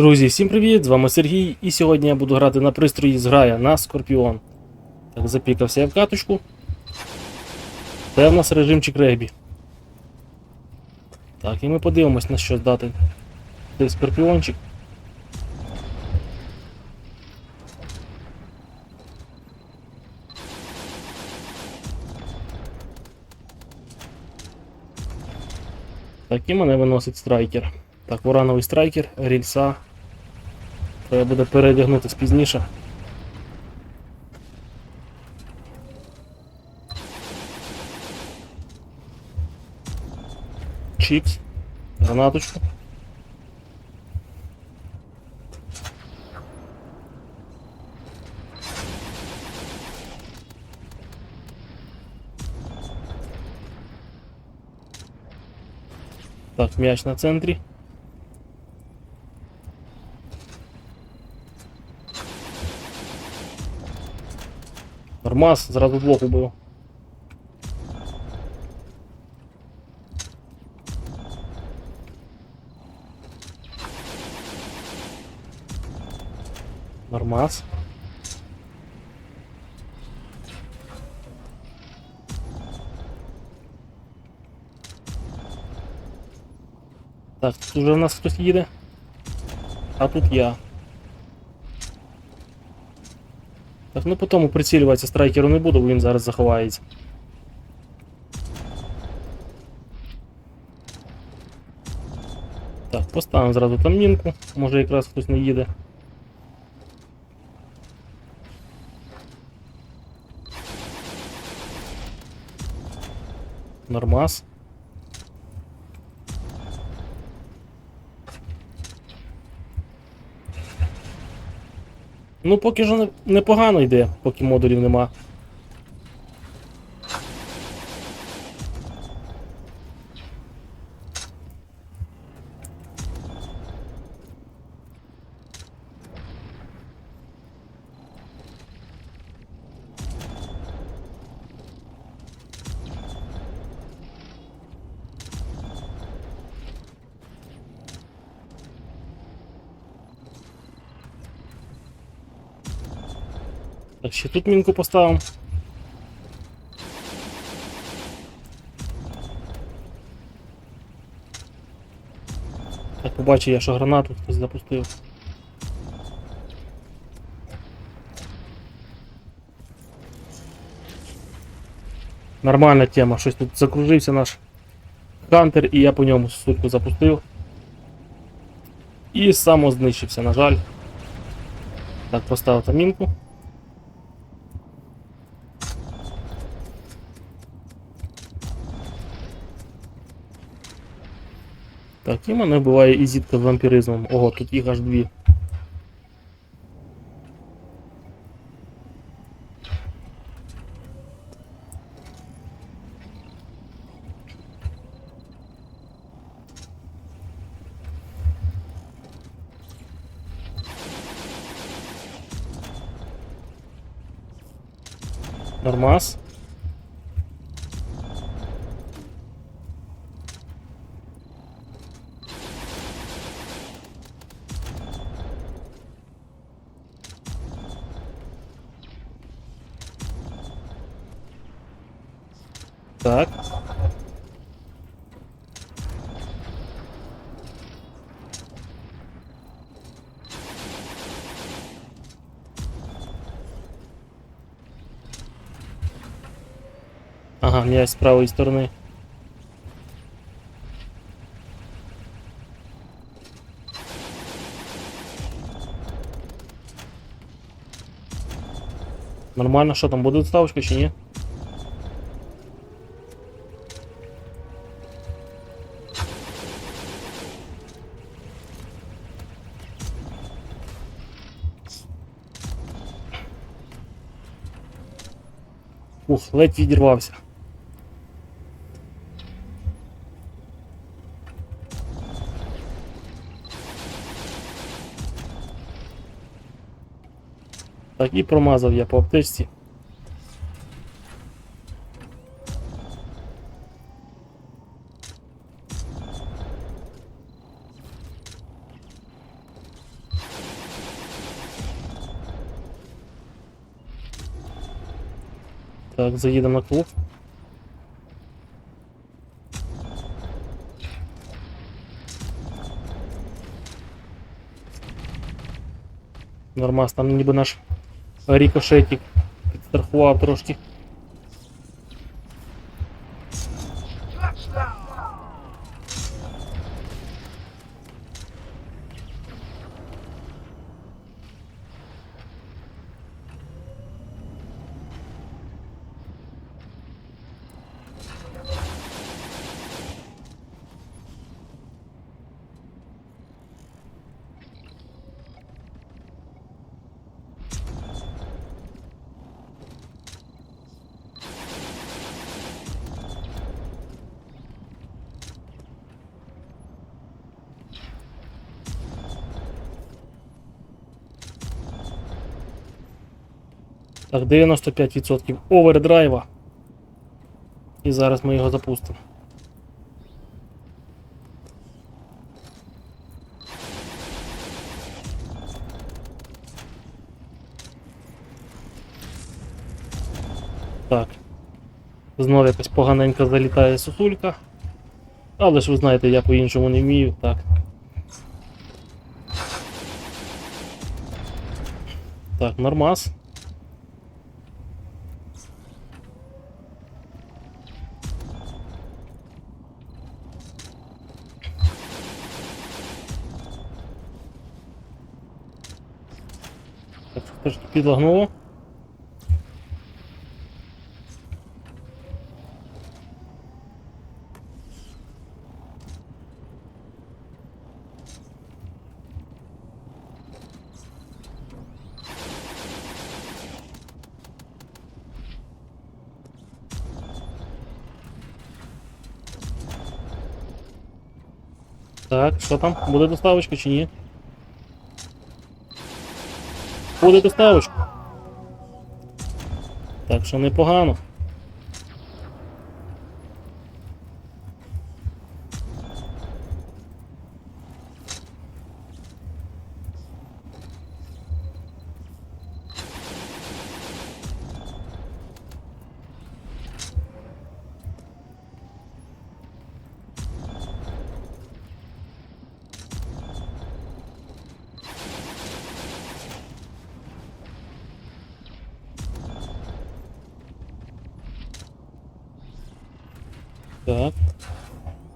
Друзі, всім привіт! З вами Сергій, і сьогодні я буду грати на пристрої з грая на Скорпіон. Так, запікався я в каточку. Це в нас режимчик регбі. Так, і ми подивимось на що здати цей скорпіончик. Так, і мене виносить страйкер. Так, урановий страйкер, рільса. Треба буде переодягнутися пізніше. Чікс. Гранаточку. Так, м'яч на центрі. Нормас, зразу двох убив. Нормас. Так, тут уже в нас хтось їде. А тут я. Так, ну по тому прицілюватися страйкеру не буду, бо він зараз заховається. Так, поставимо зразу там мінку, може якраз хтось не їде. Нормас. Ну, поки що непогано йде, поки модулів нема. Так, ще тут мінку поставимо. Так, побачив я, що гранату хтось запустив. Нормальна тема, щось тут закружився наш хантер, і я по ньому сутку запустив. І самознищився, на жаль. Так, поставив там Так, і мене вбиває і зітка з вампіризмом. Ого, тут їх аж дві. Нормас. Так. Ага, м'яч з правої сторони. Нормально, що там буде доставочка чи ні? Ух, ледь відірвався. Так і промазав я по аптечці. Так, заїдемо на клуб. Нормас, там ніби наш рікошетик підстрахував трошки. Так, 95% овердрайва. І зараз ми його запустимо. Так. Знову якась поганенька залітає сосулька. Але ж ви знаєте, я по-іншому не вмію, так. Так, нормас. Підлагнуло. Так, що там? Буде доставочка чи ні? Буде доставочка. Так що непогано.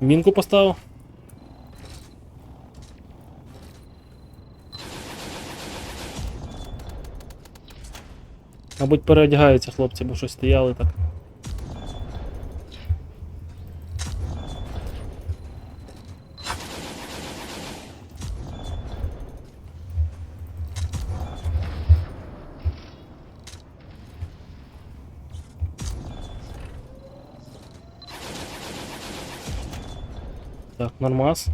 Мінку поставив. Мабуть, переодягаються хлопці, бо щось стояли так. Нормас.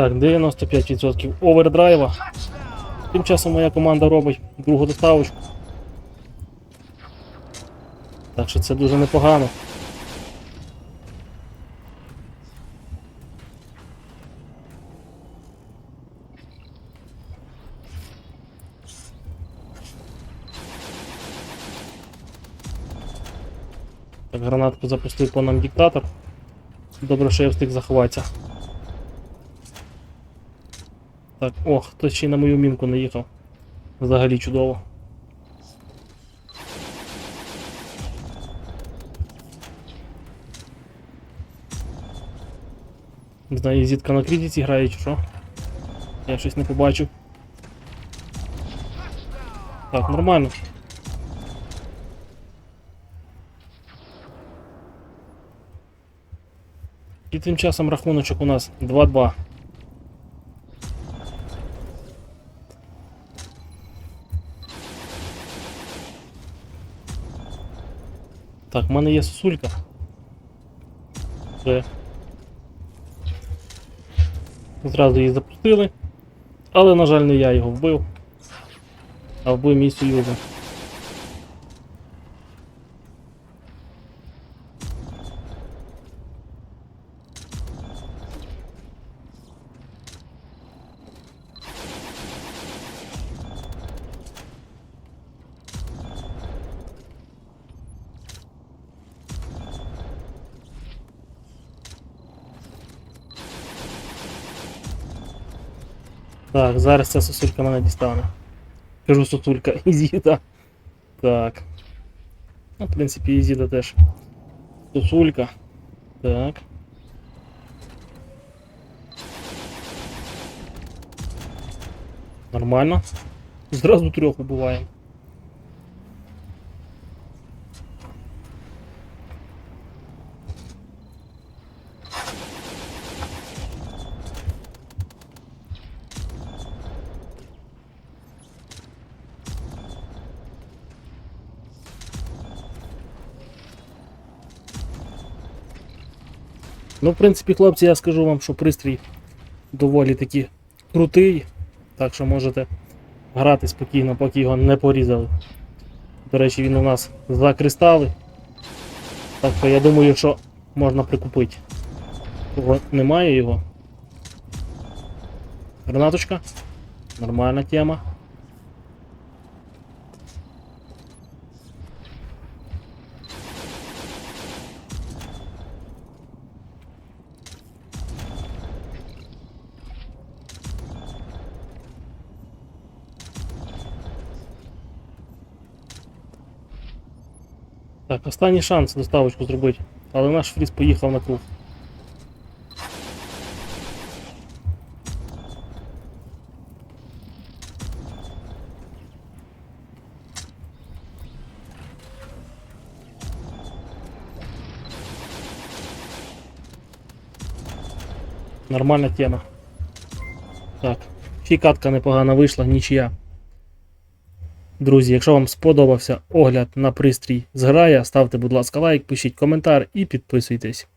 Так, 95% овердрайва. Тим часом моя команда робить другу доставочку. Так що це дуже непогано. Так, гранатку запустив по нам диктатор. Добре, що я встиг заховатися. Так, о, хтось ще й на мою мінку не їхав. Взагалі чудово. Не знаю, зітка на критиці грає чи що. Я щось не побачив. Так, нормально. І тим часом рахуночок у нас 2-2. Так, в мене є сосулька. Вже. Зразу її запустили. Але, на жаль, не я його вбив. А вбив мій союзник. Так, зараз ця сосулька мене дістане. Кажу сосулька, Ізіда. Так. Ну, в принципі, Ізіда теж. Сосулька. Так. Нормально. Зразу трьох убиваємо. Ну, в принципі, хлопці, я скажу вам, що пристрій доволі таки крутий, так що можете грати спокійно, поки його не порізали. До речі, він у нас за кристали. Так що я думаю, що можна прикупити. Кого немає його. Гранаточка. Нормальна тема. Так, останній шанс доставочку зробити. Але наш фріз поїхав на круг. Нормальна тема. Так, фікатка непогана вийшла, нічия. Друзі, якщо вам сподобався огляд на пристрій зграя, ставте, будь ласка, лайк, пишіть коментар і підписуйтесь.